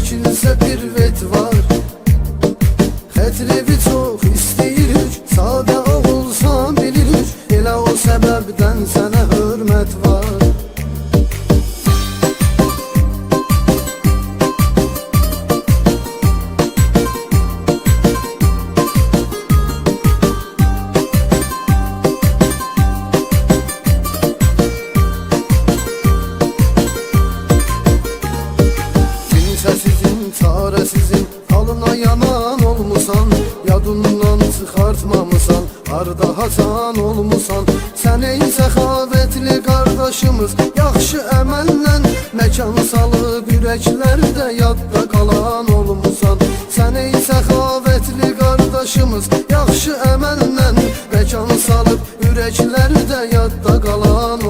çəkilsə bir vet var Xətrevi çox istəyirik Sadə olsan bilirik Elə o səbəbdən sənə hörmət Çarəsizin Halına yanan olmusan Yadından çıxartmamısan Harda haçan olmusan. Sən ey səxavətli qardaşımız Yaxşı əməllə Məkan salıb ürəklərdə Yadda qalan olmusan. Sən ey səxavətli qardaşımız Yaxşı əməllə Məkan salıb ürəklərdə Yadda qalan